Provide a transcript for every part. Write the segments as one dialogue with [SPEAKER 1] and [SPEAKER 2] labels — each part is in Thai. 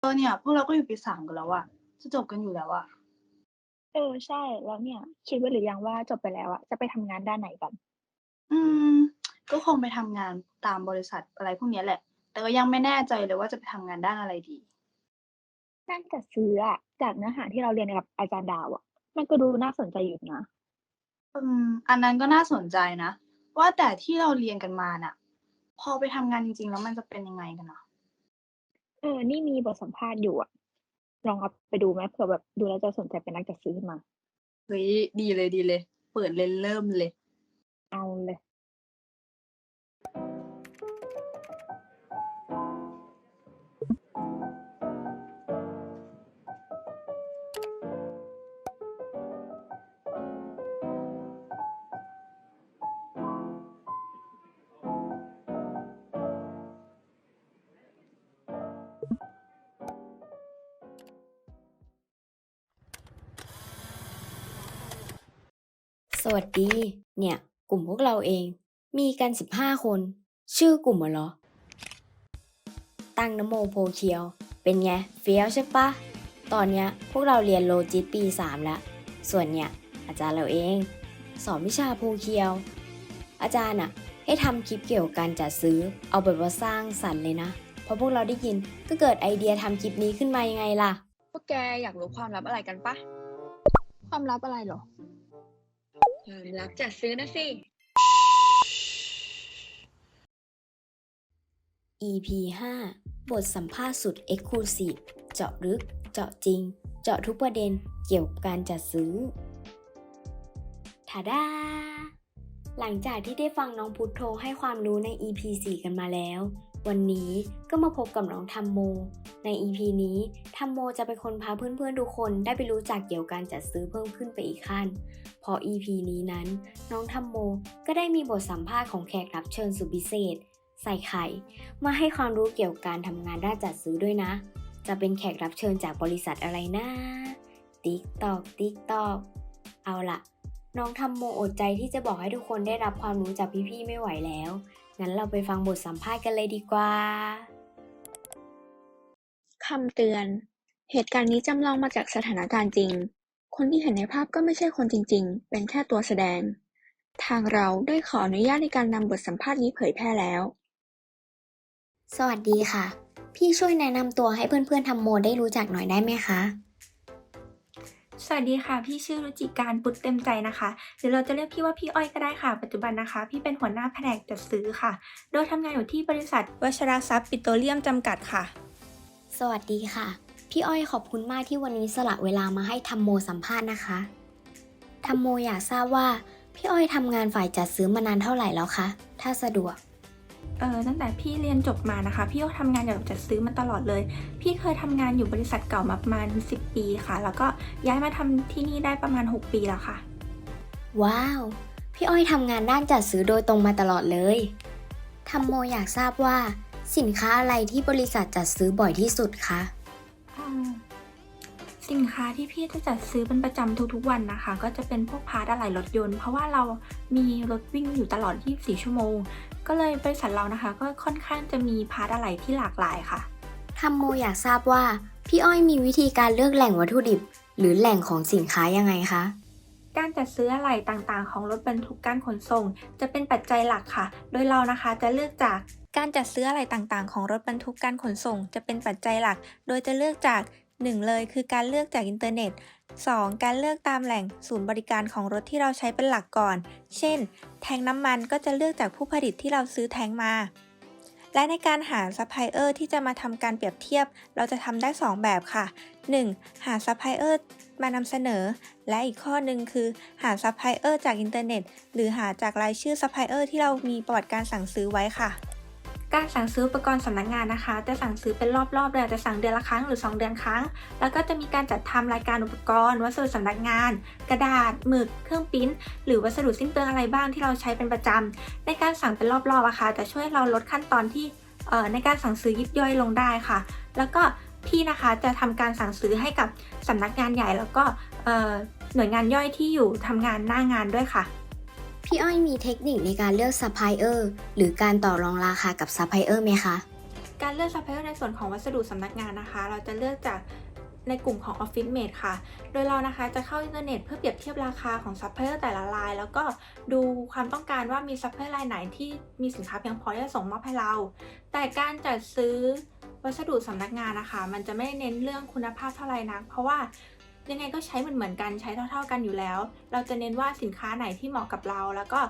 [SPEAKER 1] เออเนี่ยพวกเราก็อยู่ปีสามกันแล้วอะจะจบกันอยู่แล้วอะ
[SPEAKER 2] เออใช่แล้วเนี่ย คิดไว้หรือยังว่าจบไปแล้วอะจะไปทำงานด้านไหนกัน?
[SPEAKER 1] อืม ก็คงไปทำงานตามบริษัทอะไรพวกเนี้ยแหละ แต่ก็ยังไม่แน่ใจเลยว่าจะไปทำงานด้านอะไรดี
[SPEAKER 2] ด้านจัดซื้ออะจากเนื้อหาที่เราเรียนกับอาจารย์ดาวอะมันก็ดูน่าสนใจอยู่นะ
[SPEAKER 1] อืมอันนั้นก็น่าสนใจนะ ว่าแต่ที่เราเรียนกันมาน่ะ พอไปทำงานจริงๆ แล้วมันจะเป็นยังไงกันอะ?
[SPEAKER 2] เออ นี่มีบทสัมภาษณ์อยู่อะลองเอาไปดูไหมเผื่อแบบดูแล้วจะสนใจเป็นนักจัดซื้อขึ้นมา
[SPEAKER 1] เฮ้ยดีเลยๆเปิดเลยเริ่มเลย
[SPEAKER 2] เอาเลย
[SPEAKER 3] วัสดี เนี่ย กลุ่มพวกเราเอง มีกัน15คน ชื่อกลุ่มอะเหรอ?ตั้งนโมโพเคียว เป็นไง เฟี้ยวใช่เปล่า?ตอนเนี้ยพวกเราเรียนโลจิสปี3แล้ว ส่วนเนี่ยอาจารย์เราเอง สอนวิชาโพเคียว อาจารย์น่ะให้ทำคลิปเกี่ยวกับการจัดซื้อ เอาแบบว่าสร้างสรรค์เลยนะพอพวกเราได้ยินก็เกิดไอเดียทำคลิปนี้ขึ้นมายังไงล่ะ
[SPEAKER 4] พวกแกอยากรู้ความลับอะไรกันเปล่า?
[SPEAKER 2] ความลับอะไรเหรอ?
[SPEAKER 4] ความลับจัดซื้อนะสิ
[SPEAKER 3] EP 5 บทสัมภาษณ์สุดเอ็กซ์คลูซีฟเจาะลึก เจาะจริง เจาะทุกประเด็นเกี่ยวกับการจัดซื้อทาดา!หลังจากที่ได้ฟังน้องพุทโธให้ความรู้ใน EP 4 กันมาแล้ว วันนี้ก็มาพบกับน้องธัมโม ใน EP นี้ธัมโมจะเป็นคนพาเพื่อนๆทุกคนได้ไปรู้จักเกี่ยวกับการจัดซื้อเพิ่มขึ้นไปอีกขั้น พอ EP นี้นั้น น้องธัมโมก็ได้มีบทสัมภาษณ์ของแขกรับเชิญสุดพิเศษ ใส่ไข่ มาให้ความรู้เกี่ยวกับการทำงานด้านจัดซื้อด้วยนะ จะเป็นแขกรับเชิญจากบริษัทอะไรนะติ๊กตอกติ๊กตอกเอาละน้องธัมโมอดใจที่จะบอกให้ทุกคนได้รับความรู้จากพี่ๆไม่ไหวแล้ว งั้นเราไปฟังบทสัมภาษณ์กันเลยดีกว่า
[SPEAKER 5] คำเตือน เหตุการณ์นี้จำลองมาจากสถานการณ์จริง คนที่เห็นในภาพก็ไม่ใช่คนจริง ๆ เป็นแค่ตัวแสดง ทางเราได้ขออนุญาตในการนำบทสัมภาษณ์นี้เผยแพร่แล้ว
[SPEAKER 3] สวัสดีค่ะ พี่ช่วยแนะนำตัวให้เพื่อนๆธัมโมได้รู้จักหน่อยได้ไหมคะ?
[SPEAKER 6] สวัสดีค่ะ พี่ชื่อรุจิการปุตเต็มใจนะคะ หรือเราจะเรียกพี่ว่าพี่อ้อยก็ได้ค่ะ ปัจจุบันนะคะ พี่เป็นหัวหน้าแผนกจัดซื้อค่ะ โดยทำงานอยู่ที่บริษัทวชรทรัพย์ปิโตรเลียมจำกัดค่ะ
[SPEAKER 3] สวัสดีค่ะ พี่อ้อยขอบคุณมากที่วันนี้สละเวลามาให้ธัมโมสัมภาษณ์นะคะธัมโมอยากทราบว่า พี่อ้อยทำงานฝ่ายจัดซื้อมานานเท่าไหร่แล้วคะ ถ้าสะดวก
[SPEAKER 6] เออตั้งแต่พี่เรียนจบมานะคะ พี่ก็ทำงานเกี่ยวกับจัดซื้อมาตลอดเลย พี่เคยทำงานอยู่บริษัทเก่ามาประมาณ 10 ปีค่ะ แล้วก็ย้ายมาทำที่นี่ได้ประมาณ 6 ปีแล้วค่ะ
[SPEAKER 3] ว้าว!พี่อ้อยทำงานด้านจัดซื้อโดยตรงมาตลอดเลยทำโมอยากทราบว่า สินค้าอะไรที่บริษัทจัดซื้อบ่อยที่สุดคะ?
[SPEAKER 6] อ่าสินค้าที่พี่จะจัดซื้อเป็นประจำทุกๆวันนะคะ ก็จะเป็นพวกพาร์ตอะไหล่รถยนต์ เพราะว่าเรามีรถวิ่งอยู่ตลอด 24 ชั่วโมง ก็เลยบริษัทเรานะคะ ก็ค่อนข้างจะมีพาร์ตอะไหล่ที่หลากหลายค่ะ
[SPEAKER 3] ธัมโมอยากทราบว่า พี่อ้อยมีวิธีการเลือกแหล่งวัตถุดิบ หรือแหล่งของสินค้ายังไงคะ?
[SPEAKER 6] การจัดซื้ออะไหล่ต่างๆ ของรถบรรทุกการขนส่ง จะเป็นปัจจัยหลักค่ะ โดยเรานะคะจะเลือกจากการจัดซื้ออะไหล่ต่างๆ ของรถบรรทุกการขนส่ง จะเป็นปัจจัยหลัก โดยจะเลือกจาก 1 เลยคือการเลือกจากอินเทอร์เน็ต 2 การเลือกตามแหล่งศูนย์บริการของรถที่เราใช้เป็นหลักก่อน เช่น แทงน้ำมันก็จะเลือกจากผู้ผลิตที่เราซื้อแทงมา และในการหาซัพพลายเออร์ที่จะมาทำการเปรียบเทียบ เราจะทำได้ 2 แบบค่ะ 1. หาซัพพลายเออร์มานำเสนอ และอีกข้อหนึ่งคือ หาซัพพลายเออร์จากอินเทอร์เน็ต หรือหาจากรายชื่อซัพพลายเออร์ที่เรามีประวัติการสั่งซื้อไว้ค่ะ การสั่งซื้ออุปกรณ์สำนักงานนะคะ จะสั่งซื้อเป็นรอบๆเลยอาจจะสั่งเดือนละครั้งหรือ 2 เดือนครั้ง แล้วก็จะมีการจัดทำรายการอุปกรณ์วัสดุสำนักงาน กระดาษ หมึก เครื่องพรินท์หรือวัสดุสิ้นเปลืองอะไรบ้างที่เราใช้เป็นประจำในการสั่งเป็นรอบๆอะค่ะจะช่วยเราลดขั้นตอนที่ในการสั่งซื้อยิบย่อยลงได้ค่ะ แล้วก็พี่นะคะจะทำการสั่งซื้อให้กับสำนักงานใหญ่ แล้วก็หน่วยงานย่อยที่อยู่ทำงานหน้างานด้วยค่ะ
[SPEAKER 3] พี่อ้อยมีเทคนิคในการเลือกซัพพลายเออร์หรือการต่อรองราคากับซัพพลายเออร์ไหมคะ?
[SPEAKER 6] การเลือกซัพพลายเออร์ในส่วนของวัสดุสำนักงานนะคะ เราจะเลือกจากในกลุ่มของ Office Mate ค่ะ โดยเรานะคะจะเข้าอินเทอร์เน็ตเพื่อเปรียบเทียบราคาของซัพพลายเออร์แต่ละราย แล้วก็ดูความต้องการว่ามีซัพพลายเออร์รายไหนที่มีสินค้าเพียงพอที่จะส่งมอบให้เรา แต่การจัดซื้อวัสดุสำนักงานนะคะ มันจะไม่เน้นเรื่องคุณภาพเท่าไหร่นัก เพราะว่า ยังไงก็ใช้เหมือนเหมือนๆกันใช้เท่า ๆกันอยู่แล้ว เราจะเน้นว่าสินค้าไหนที่เหมาะกับเรา แล้วก็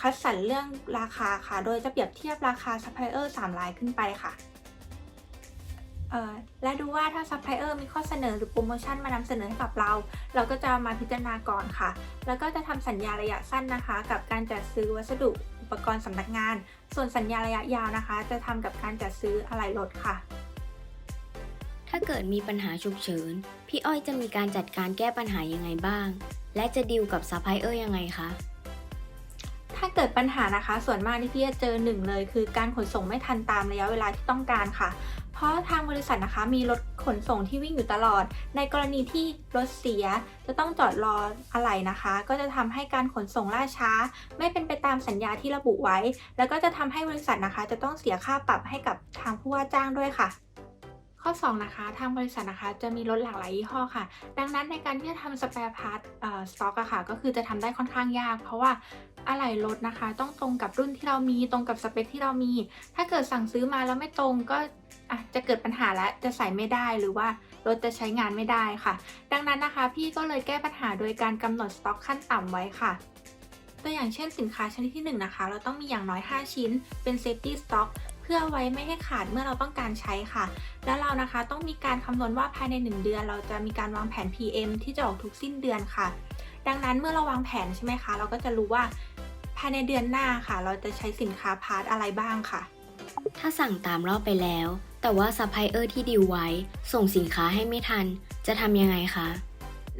[SPEAKER 6] คัดสรรเรื่องราคาค่ะ โดยจะเปรียบเทียบราคาซัพพลายเออร์สามรายขึ้นไปค่ะและดูว่าถ้าซัพพลายเออร์มีข้อเสนอหรือโปรโมชั่นมานำเสนอให้กับเรา เราก็จะมาพิจารณาก่อนค่ะ แล้วก็จะทำสัญญาระยะสั้นนะคะ กับการจัดซื้อวัสดุอุปกรณ์สำนักงาน ส่วนสัญญาระยะยาวนะคะ จะทำกับการจัดซื้ออะไหล่รถค่ะ
[SPEAKER 3] ถ้าเกิดมีปัญหาฉุกเฉิน พี่อ้อยจะมีการจัดการแก้ปัญหายังไงบ้าง และจะดีลกับซัพพลายเออร์ยังไงคะ
[SPEAKER 6] ถ้าเกิดปัญหานะคะ ส่วนมากที่พี่จะเจอหนึ่งเลย คือการขนส่งไม่ทันตามระยะเวลาที่ต้องการค่ะ เพราะทางบริษัทนะคะมีรถขนส่งที่วิ่งอยู่ตลอด ในกรณีที่รถเสียจะต้องจอดรออะไหล่นะคะ ก็จะทำให้การขนส่งล่าช้า ไม่เป็นไปตามสัญญาที่ระบุไว้ แล้วก็จะทำให้บริษัทนะคะ จะต้องเสียค่าปรับให้กับทางผู้ว่าจ้างด้วยค่ะ ข้อ 2 นะคะ ทางบริษัทนะคะจะมีรถหลากหลายยี่ห้อค่ะ ดังนั้นในการที่จะทำสเปร์พาร์ทสต็อกอะค่ะ ก็คือจะทำได้ค่อนข้างยาก เพราะว่าอะไหล่รถนะคะ ต้องตรงกับรุ่นที่เรามีตรงกับสเปคที่เรามี ถ้าเกิดสั่งซื้อมาแล้วไม่ตรงก็อะจะเกิดปัญหาแล้วจะใส่ไม่ได้หรือว่ารถจะใช้งานไม่ได้ค่ะ ดังนั้นนะคะ พี่ก็เลยแก้ปัญหาโดยการกำหนดสต็อกขั้นต่ำไว้ค่ะตัวอย่างเช่นสินค้าชนิดที่ 1 นะคะ เราต้องมีอย่างน้อย 5 ชิ้น เป็น safety stock พื่อไว้ไม่ให้ขาดเมื่อเราต้องการใช้ค่ะ แล้วเรานะคะต้องมีการคำนวณว่าภายใน 1 เดือน เราจะมีการวางแผน PM ที่จะออกทุกสิ้นเดือนค่ะ ดังนั้นเมื่อเราวางแผนใช่ไหมคะ เราก็จะรู้ว่าภายในเดือนหน้าค่ะ เราจะใช้สินค้าพาร์ทอะไรบ้างค่ะ
[SPEAKER 3] ถ้าสั่งตามรอบไปแล้ว แต่ว่าซัพพลายเออร์ที่ดีลไว้ ส่งสินค้าให้ไม่ทัน จะทำยังไงคะ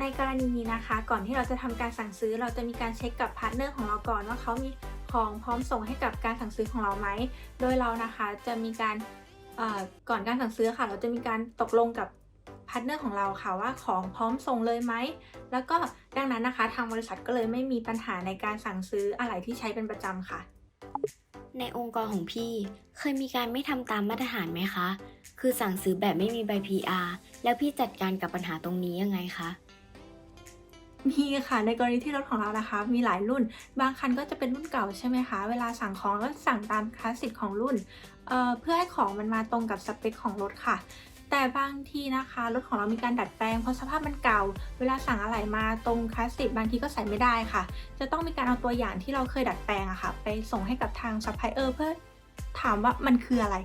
[SPEAKER 6] ในกรณีนี้นะคะ ก่อนที่เราจะทำการสั่งซื้อเราจะมีการเช็คกับพาร์ทเนอร์ของเราก่อนว่าเขามี ของพร้อมส่งให้กับการสั่งซื้อของเราไหม โดยเรานะคะจะมีการก่อนการสั่งซื้อค่ะ เราจะมีการตกลงกับพาร์ทเนอร์ของเราค่ะว่าของพร้อมส่งเลยไหม แล้วก็ดังนั้นนะคะ ทางบริษัทก็เลยไม่มีปัญหาในการสั่งซื้ออะไรที่ใช้เป็นประจำค่ะ
[SPEAKER 3] ในองค์กรของพี่เคยมีการไม่ทำตามมาตรฐานไหมคะ คือสั่งซื้อแบบไม่มีใบ PR แล้วพี่จัดการกับปัญหาตรงนี้ยังไงคะ
[SPEAKER 6] มีค่ะในกรณีที่รถของเรานะคะ มีหลายรุ่น บางคันก็จะเป็นรุ่นเก่าใช่ไหมคะ เวลาสั่งของก็สั่งตามคลาสสิกของรุ่นเเพื่อให้ของมันมาตรงกับสเปคของรถค่ะ แต่บางทีนะคะรถของเรามีการดัดแปลงเพราะสภาพมันเก่า เวลาสั่งอะไหล่มาตรงคลาสสิกบางทีก็ใส่ไม่ได้ค่ะ จะต้องมีการเอาตัวอย่างที่เราเคยดัดแปลงอะค่ะ ไปส่งให้กับทางซัพพลายเออร์เพื่อถามว่ามันคืออะไร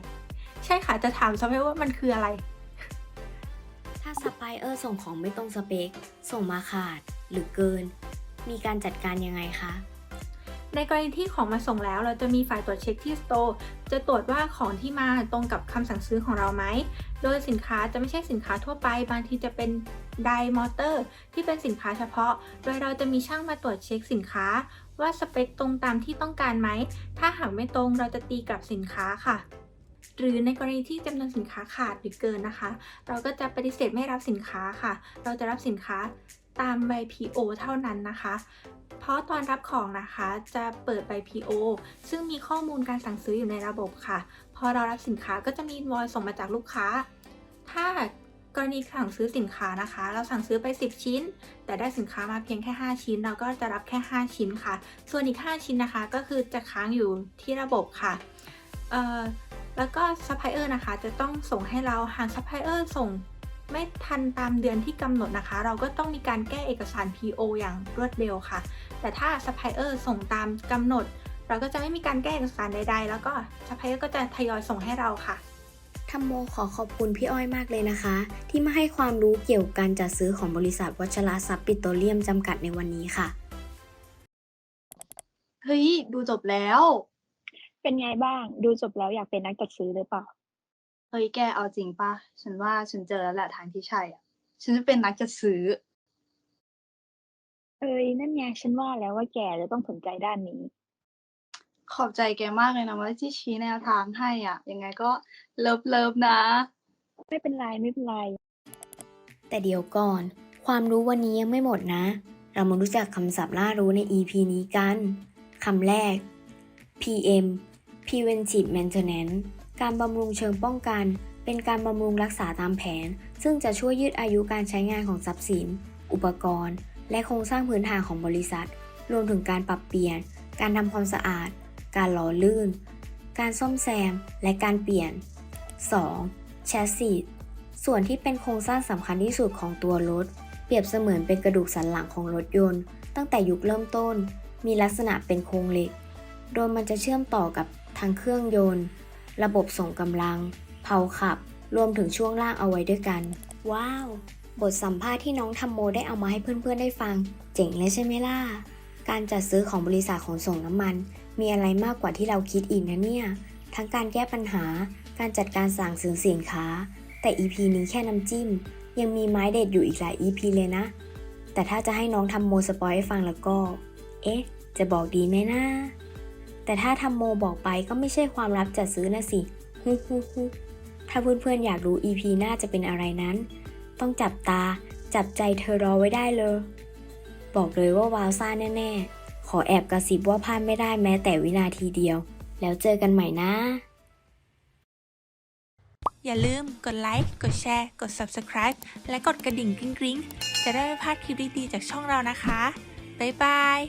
[SPEAKER 6] ใช่ค่ะจะถามซัพพลายเออร์ว่ามันคืออะไร
[SPEAKER 3] ถ้าซัพพลายเออร์ส่งของไม่ตรงสเปคส่งมาขาด หรือเกิน มีการจัดการยังไงคะ
[SPEAKER 6] ในกรณีที่ของมาส่งแล้ว เราจะมีฝ่ายตรวจเช็คที่สโตร์จะตรวจว่าของที่มาตรงกับคำสั่งซื้อของเราไหม โดยสินค้าจะไม่ใช่สินค้าทั่วไป บางทีจะเป็นไดมอเตอร์ที่เป็นสินค้าเฉพาะ โดยเราจะมีช่างมาตรวจเช็คสินค้า ว่าสเปคตรงตามที่ต้องการไหม ถ้าหากไม่ตรงเราจะตีกลับสินค้าค่ะ หรือในกรณีที่จำนวนสินค้าขาดหรือเกินนะคะ เราก็จะปฏิเสธไม่รับสินค้าค่ะ เราจะรับสินค้า ตามใบ PO เท่านั้นนะคะ เพราะตอนรับของนะคะจะเปิดใบ PO ซึ่งมีข้อมูลการสั่งซื้ออยู่ในระบบค่ะ พอเรารับสินค้าก็จะมีวอยส่งมาจากลูกค้า ถ้ากรณีสั่งซื้อสินค้านะคะ เราสั่งซื้อไป 10 ชิ้น แต่ได้สินค้ามาเพียงแค่ 5 ชิ้น เราก็จะรับแค่ 5 ชิ้นค่ะ ส่วนอีก 5 ชิ้นนะคะ ก็คือจะค้างอยู่ที่ระบบค่ะแล้วก็ซัพพลายเออร์นะคะ จะต้องส่งให้เราหากซัพพลายเออร์ส่ง ไม่ทันตามเดือนที่กำหนดนะคะ เราก็ต้องมีการแก้เอกสาร PO อย่างรวดเร็วค่ะ แต่ถ้าซัพพลายเออร์ส่งตามกำหนด เราก็จะไม่มีการแก้เอกสารใดๆ แล้วก็ซัพพลายเออร์ก็จะทยอยส่งให้เราค่ะ
[SPEAKER 3] ทัมโมขอขอบคุณพี่อ้อยมากเลยนะคะ ที่มาให้ความรู้เกี่ยวกับการจัดซื้อของบริษัทวัชรทรัพย์ปิโตรเลียมจำกัดในวันนี้ค่ะ
[SPEAKER 1] เฮ้ย ดูจบแล้ว
[SPEAKER 2] เป็นไงบ้าง ดูจบแล้วอยากเป็นนักจัดซื้อหรือเปล่า
[SPEAKER 1] เฮ้ยแกเอาจริงปะฉันว่าฉันเจอแล้วแหละทางที่ใช่อะ ฉันจะเป็นนักจัดซื้อ
[SPEAKER 2] เอ้ยนั่นไงฉันว่าแล้วว่าแกจะต้องสนใจด้านนี้
[SPEAKER 1] ขอบใจแกมากเลยนะว่าที่ชี้แนวทางให้อะ ยังไงก็เลิฟเลิฟนะ
[SPEAKER 2] ไม่เป็นไรไม่เป็นไร
[SPEAKER 3] แต่เดี๋ยวก่อน ความรู้วันนี้ยังไม่หมดนะ เรามารู้จักคำศัพท์ล่ารู้ใน EP นี้กันคำแรก PM Preventive Maintenance การบำรุงเชิงป้องกัน เป็นการบำรุงรักษาตามแผน ซึ่งจะช่วยยืดอายุการใช้งานของทรัพย์สิน อุปกรณ์ และโครงสร้างพื้นฐานของบริษัท รวมถึงการปรับเปลี่ยน การทำความสะอาด การหล่อลื่น การซ่อมแซม และการเปลี่ยน 2. แชสซีส่วนที่เป็นโครงสร้างสำคัญที่สุดของตัวรถ เปรียบเสมือนเป็นกระดูกสันหลังของรถยนต์ ตั้งแต่ยุคเริ่มต้น มีลักษณะเป็นโครงเหล็ก โดยมันจะเชื่อมต่อกับทั้งเครื่องยนต์ ระบบส่งกำลัง เผาขับ รวมถึงช่วงล่างเอาไว้ด้วยกัน ว้าว บทสัมภาษณ์ที่น้องทำโมได้เอามาให้เพื่อนๆได้ฟัง เจ๋งเลยใช่ไหมล่ะ การจัดซื้อของบริษัทขนส่งน้ำมัน มีอะไรมากกว่าที่เราคิดอีกนะเนี่ย ทั้งการแก้ปัญหา การจัดการสั่งซื้อสินค้า แต่ EP นี้แค่น้ำจิ้ม ยังมีไม้เด็ดอยู่อีกหลาย EP เลยนะ แต่ถ้าจะให้น้องทำโมสปอยให้ฟังแล้วก็ เอ๊ะ จะบอกดีไหมนะ แต่ถ้าทำโมบอกไปก็ไม่ใช่ความลับจัดซื้อนะสิฮึฮึฮึถ้าเพื่อนๆอยากรู้ EP หน้าจะเป็นอะไรนั้น ต้องจับตา จับใจเธอรอไว้ได้เลย บอกเลยว่าวาวซ่าแน่ๆ ขอแอบกระซิบว่าพลาดไม่ได้แม้แต่วินาทีเดียว แล้วเจอกันใหม่นะ
[SPEAKER 6] อย่าลืมกดไลค์ กดแชร์ กด Subscribe และกดกระดิ่งกริ๊งๆ จะได้ไม่พลาดคลิปดีๆจากช่องเรานะคะ บ๊ายบาย